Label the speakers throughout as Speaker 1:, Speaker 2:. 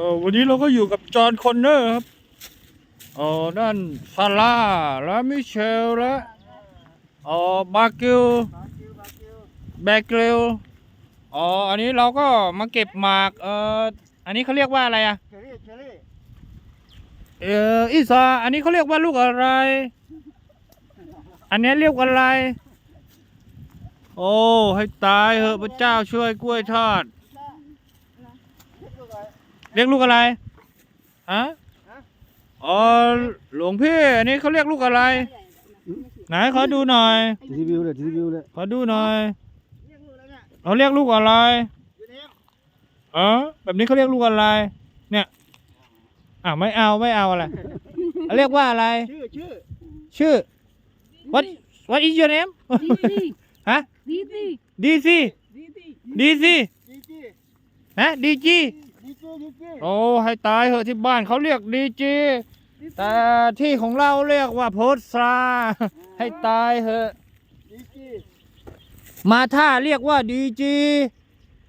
Speaker 1: เออวันนี้เราก็อยู่กับจอห์นคอนเนอร์ครับเออนั่นซาร่าและมิเชลและเออบากิลแบกลิลอ๋ออันนี้เราก็มาเก็บหมากเอออันนี้เขาเรียกว่าอะไรอะ
Speaker 2: เชอรี่เชอรี่
Speaker 1: เอออีสาอันนี้เขาเรียกว่าลูกอะไร อันนี้เรียกว่าอะไร โอ้ให้ตายเหอะพระเจ้าช่วยกล้วยทอด
Speaker 2: เรียกลูกอะไร
Speaker 1: เรียกลูกอะไรฮะอ๋อหลวงพี่อันนี้เขาเรียกลูกอะไร ไหนขอดูหน่อย
Speaker 2: ทีวิวเลยทีวิวเลย
Speaker 1: ขอดูหน่อย
Speaker 2: เรียกลูกอะไรเนี่ย
Speaker 1: เขาเรียกลูกอะไร
Speaker 2: อยู่นี่
Speaker 1: เออแบบนี้เขาเรียกลูกอะไร เนี่ยอ่าไม่เอาไม่เอาอะไรเรียกว่าอะไร
Speaker 2: ชื่อชื่อ
Speaker 1: ชื่อ what what is your name
Speaker 3: Didi,
Speaker 1: ฮะ
Speaker 3: Didi,
Speaker 1: ดีซี
Speaker 3: Didi.
Speaker 1: ดีซี
Speaker 2: ดีจี
Speaker 1: ฮะดีจี
Speaker 2: ดีจีดีจี
Speaker 1: โอ้ให้ตายเหอะที่บ้านเขาเรียกดีจีแต่ที่ของเราเรียกว่าโพสซาให้ตายเหอะ
Speaker 2: ดีจี
Speaker 1: มาท่าเรียกว่าดีจี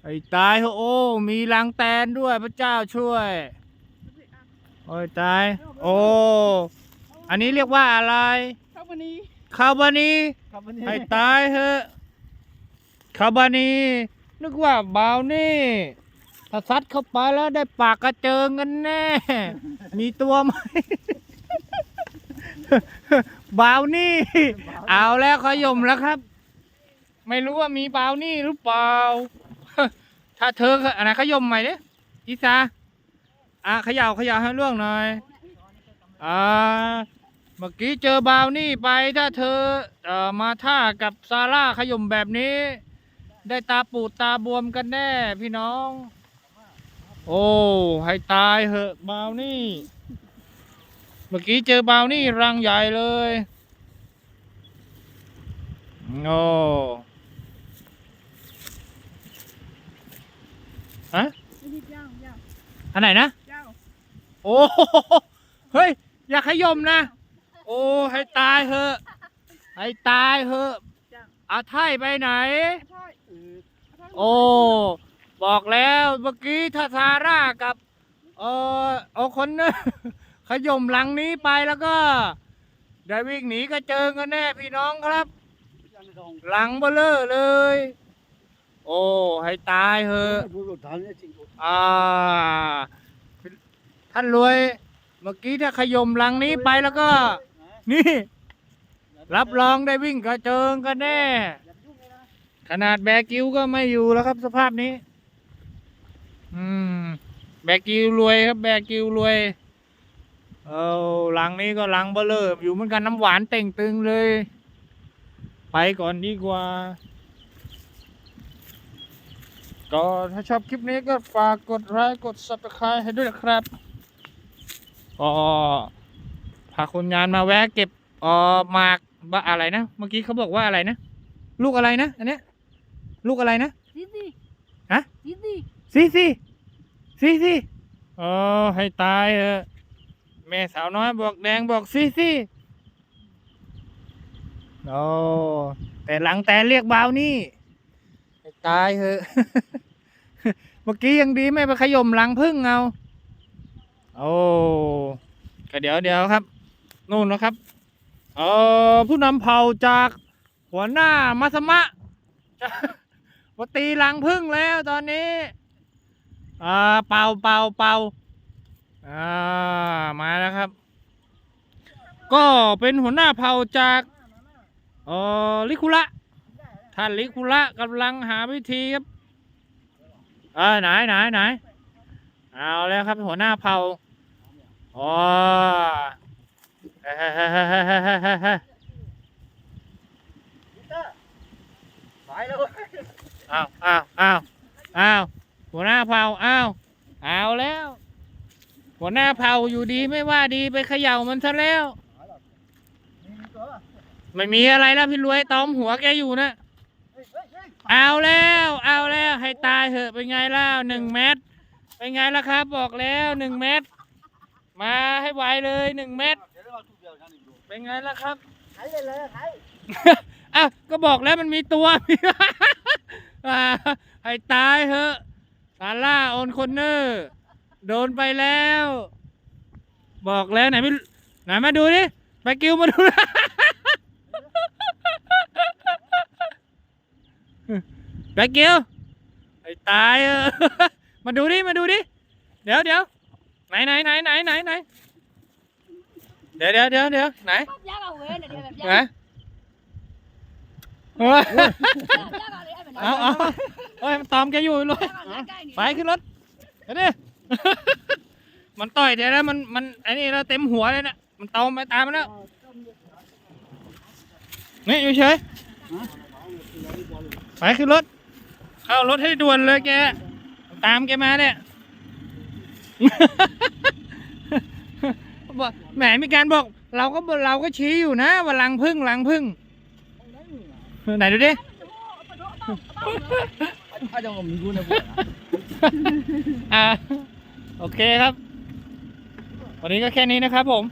Speaker 1: ไอ้ตายเหอะโอ้มีลังแตนด้วยพระเจ้าช่วย โอ้ยตาย โอ้ อันนี้เรียกว่าอะไร
Speaker 3: Company.
Speaker 1: คาบานี
Speaker 2: ครับวันนี้
Speaker 1: ให้ตายเหอะคาบานีนึกว่าบาวนี่ ถ้าซัดเข้าไปแล้วได้ปากกระเจิงกันแน่ มีตัวไหมบาวนี่ เอาแล้วขยมแล้วครับ ไม่รู้ว่ามีบาวนี่หรือเปล่า ถ้าเธออันไหนขยมใหม่เนี่ยอีสาอะเขย่าเขย่าให้ล่วงหน่อยอ่าเมื่อกี้เจอบาวนี่ไปถ้าเธอเอ่อมาท่ากับซาร่าขยมแบบนี้ ได้ตาปูดตาบวมกันแน่พี่น้อง โอ้ให้ตายเหอะบาวนี่ เมื่อกี้เจอบาวนี่รังใหญ่เลยโอ้ฮะ
Speaker 3: Didi, down, down,
Speaker 1: อันไหนนะ
Speaker 3: down.
Speaker 1: โอ้โหเฮ้ย อย่าขยมนะ โอ้ให้ตายเหอะให้ตายเหอะอาไทยไปไหน โอ้ บอกแล้วเมื่อกี้ถ้าซาร่ากับเออเอาคนเนอะขยมหลังนี้ไปแล้วก็ได้วิ่งหนีก็เจอกันแน่พี่น้องครับ หลังเบลเลอร์เลย โอ้ให้ตายเหอะ
Speaker 2: ผู้หลุดทันเนี่ยจริง
Speaker 1: อ่าท่านรวย เมื่อกี้ถ้าขยมหลังนี้ไปแล้วก็ นี่ รับรองได้วิ่งกระเจิงกันแน่
Speaker 2: อย่าไปยุ่งเลยนะ
Speaker 1: ขนาดแบกกิวก็ไม่อยู่แล้วครับสภาพนี้ อืม แบกกิวรวยครับ แบกกิวรวย เอาหลังนี้ก็หลังเบลเลอร์อยู่เหมือนกันน้ำหวานเต่งตึงเลย ไปก่อนดีกว่า ก็ถ้าชอบคลิปนี้ก็ฝากกดไลค์กด subscribe ให้ด้วยนะครับก็พาคนงานมาแวะเก็บเอ่อหมากว่าอะไรนะเมื่อกี้เขาบอกว่าอะไรนะ ลูกอะไรนะ อันเนี้ย ลูกอะไรนะ
Speaker 3: Didi.
Speaker 1: Hả?
Speaker 3: Didi.
Speaker 1: ซีซีซีซีเออให้ตายเออะแม่สาวน้อยบอกแดงบอกซีซีโอ้แต่หลังแต่เรียกเบาวนี่ให้ตายเถอะเมื่อกี้ยังดีไม่ไปขย่มหลังพึ่งเอาโอ้ก็เดี๋ยวเดี๋ยวครับ นู่นนะครับเออผู้นำเผ่าจากหัวหน้ามัสมะจะมาตีหลังพึ่งแล้วตอนนี้ อ่าเป่าเป่าเป่าอ่ามาแล้วครับ ก็เป็นหัวหน้าเผ่าจากเอ่อลิคุระท่านลิคุระกำลังหาวิธีครับเออไหนไหนไหนเอาแล้วครับหัวหน้าเผ่าอ๋อเฮ้ยเฮ้ยเฮ้ยเฮ้ยเฮ้ยเฮ้ยเฮ้ย
Speaker 2: พีเตอร์ไปแล้วเว้ย
Speaker 1: อ้าวอ้าวอ้าวอ้าว หัวหน้าเผ่าอ้าวเอาแล้ว หัวหน้าเผาอยู่ดีไม่ว่าดีไปเขย่ามันซะแล้ว ไม่มีอะไรแล้วพี่รวยตอมหัวแกอยู่นะ
Speaker 2: เอา
Speaker 1: แล้ว เอาแล้ว ให้ตายเถอะเป็นไงล่ะหนึ่งเม็ดเป็นไงล่ะครับ บอกแล้วหนึ่งเม็ดมาให้ไวเลยหนึ่งเม็ด
Speaker 2: เดี๋ยวเรเป็
Speaker 1: นไงล่ะครับ
Speaker 2: ใช้เลยเลยใช้
Speaker 1: อ้าวก็บอกแล้วมันมีตัวอ่าให้ตายเถอะ ซาร่าโอนคนเนอร์โดนไปแล้ว บอกแล้วไหนไม่ไหนมาดูดิไปกิวมาดูนะแบกเกลไอ้ตายเออมาดูดิมาดูดิ เดี๋ยวเดี๋ยวไหนไหนไหนไหนไหนไหนเดี๋ยวเดี๋ยวเดี๋ยวเดี๋ยวไหน
Speaker 3: ป๊อบยากเอาเว้ยเดี๋ยวแบบยาก
Speaker 1: ไหน เออ
Speaker 3: เอาเอา
Speaker 1: เอ้ยมันตอมแกอยู่เลยไปขึ้นรถเดี๋ยวดิมันต่อยเดี๋ยวแล้วมันมันไอ้นี่เราเต็มหัวเลยนะมันตอมไปตามมันแล้วนี่อยู่เฉยไปขึ้นรถเข้ารถให้ด่วนเลยแกตามแกมาเนี่ยแหมมีการบอก เราก็เราก็ชี้อยู่นะว่าลังพึ่งลังพึ่ง ไหนดูดิ
Speaker 2: อาจจะผมรู้นะ
Speaker 1: อ่าโอเคครับ วันนี้ก็แค่นี้นะครับผม